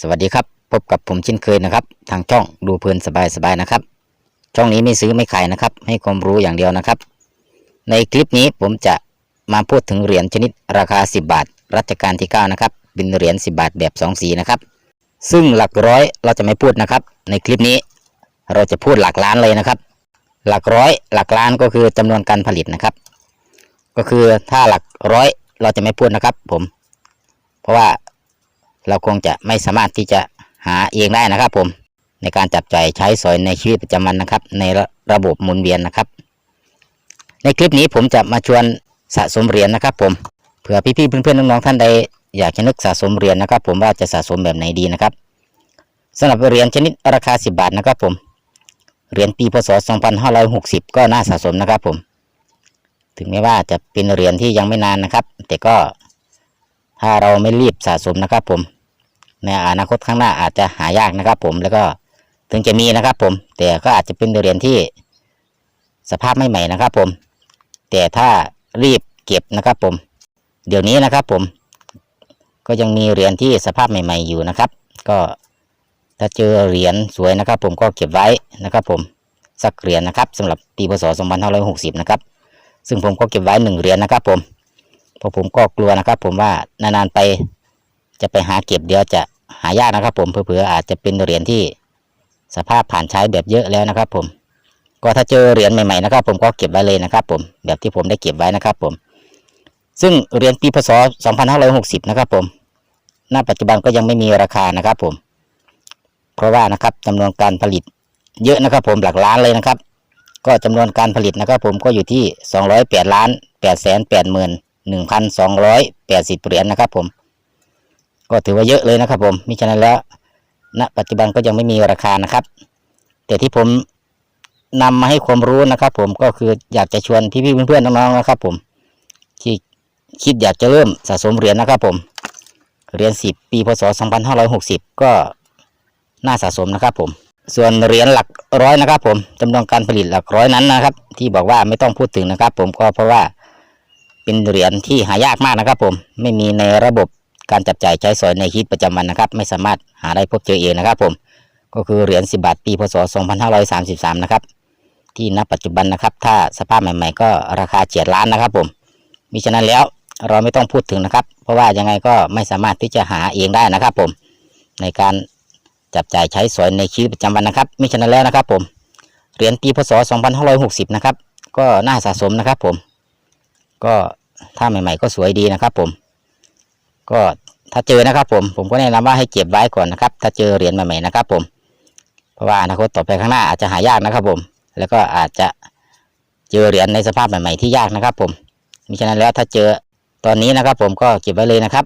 สวัสดีครับพบกับผมเช่นเคยนะครับ ทางช่องดูเพลินสบายๆนะครับ ช่องนี้ไม่ซื้อไม่ขายนะครับ ให้ความรู้อย่างเดียวนะครับ ในคลิปนี้ผมจะมาพูดถึงเหรียญชนิดราคา 10 บาท รัชกาลที่ 9 นะครับ เป็นเหรียญ10 บาทแบบ2สีนะครับ ซึ่งหลักร้อยเราจะไม่พูดนะครับ ในคลิปนี้เราจะพูดหลักล้านเลยนะครับ หลักร้อยหลักล้านก็คือจำนวนการผลิตนะครับ ก็คือถ้าหลักร้อยเราจะไม่พูดนะครับ ผม เพราะว่า เราคงจะไม่สามารถที่จะหาเองได้นะครับ ผม ในการจับจ่ายใช้สอยในชีวิตประจำวันนะครับ ในระระบบหมุนเวียนนะครับ ในคลิปนี้ผมจะมาชวนสะสมเหรียญนะครับ ผมเผื่อพี่ๆเพื่อนๆน้องๆท่านใดอยากจะนึกสะสมเหรียญนะครับ ผมว่าจะสะสมแบบไหนดีนะครับสำหรับเหรียญชนิดราคา 10 บาทนะครับ ผมเหรียญปีพศ 2560 ก็น่าสะสมนะครับ ผม ถึงแม้ว่าจะเป็นเหรียญที่ยังไม่นานนะครับ แต่ก็ถ้าเราไม่รีบสะสมนะครับ ผม ในอนาคตข้างหน้าอาจจะหายากนะครับ ผมแล้วก็ถึงจะมีนะครับ ผม แต่ก็อาจจะเป็นเหรียญที่สภาพไม่ใหม่นะครับ ผม แต่ถ้ารีบเก็บนะครับ ผม เดี๋ยวนี้นะครับ ผม ก็ยังมีเหรียญที่สภาพใหม่ ๆ อยู่นะครับ ก็ถ้าเจอเหรียญสวยนะครับ ผมก็เก็บไว้นะครับ ผมสักเหรียญนะครับสำหรับปีพศ2560 นะครับ ซึ่งผมก็เก็บไว้หนึ่งเหรียญนะครับ ผมเพราะผมก็กลัวนะครับ ผมว่านานๆไปจะไปหาเก็บเดี๋ยวจะ หายากนะครับผมเผื่อๆอาจจะเป็นเหรียญที่สภาพผ่านใช้แบบเยอะแล้วนะครับ ผม ก็ถ้าเจอเหรียญใหม่ๆนะครับ ผมก็เก็บไว้เลยนะครับ ผมแบบที่ผมได้เก็บไว้นะครับ ผม ซึ่งเหรียญปีพศ 2560 นะครับ ผมณปัจจุบันก็ยังไม่มีราคานะครับ ผม เพราะว่านะครับจำนวนการผลิตเยอะนะครับ ผมหลักล้านเลยนะครับ ก็จำนวนการผลิตนะครับ ผมก็อยู่ที่ 208ล้าน8แสน8หมื่น1,280เหรียญนะครับ ผม ก็ถือว่าเยอะเลยนะครับ ผมมิฉะนั้นแล้วณปัจจุบันก็ยังไม่มีราคานะครับ แต่ที่ผมนำมาให้ความรู้นะครับ ผมก็คืออยากจะชวนพี่ๆเพื่อนๆน้องๆนะครับ ผมที่คิดอยากจะเริ่มสะสมเหรียญนะครับ ผมเหรียญ10ปีพศ2560ก็น่าสะสมนะครับผมส่วนเหรียญหลักร้อยนะครับ ผมจำนวนการผลิตหลักร้อยนั้นนะครับ ที่บอกว่าไม่ต้องพูดถึงนะครับ ผมก็เพราะว่าเป็นเหรียญที่หายากมากนะครับ ผมไม่มีในระบบ การจับจ่ายใช้สอยในชีวิตประจำวันนะครับ ไม่สามารถหาได้พบเจอเองนะครับ ผมก็คือเหรียญ10 บาทปีพศ 2533 นะครับ ที่ณปัจจุบันนะครับ ถ้าสภาพใหม่ ๆ ก็ราคาเฉียดล้านนะครับ ผมมิฉะนั้นแล้วเราไม่ต้องพูดถึงนะครับ เพราะว่ายังไงก็ไม่สามารถที่จะหาเองได้นะครับ ผมในการจับจ่ายใช้สอยในชีวิตประจำวันนะครับมิฉะนั้นแล้วนะครับ ผมเหรียญปีพศ 2560 นะครับ ก็น่าสะสมนะครับ ผม ก็ถ้าใหม่ ๆ ก็สวยดีนะครับ ผม ก็ถ้าเจอนะครับ ผมผมก็แนะนำว่าให้เก็บไว้ก่อนนะครับ ถ้าเจอเหรียญใหม่ๆนะครับ ผม เพราะว่าอนาคตต่อไปข้างหน้าอาจจะหายากนะครับ ผม แล้วก็อาจจะเจอเหรียญในสภาพใหม่ๆที่ยากนะครับ ผมมิฉะนั้นแล้วถ้าเจอตอนนี้นะครับ ผมก็เก็บไว้เลยนะครับ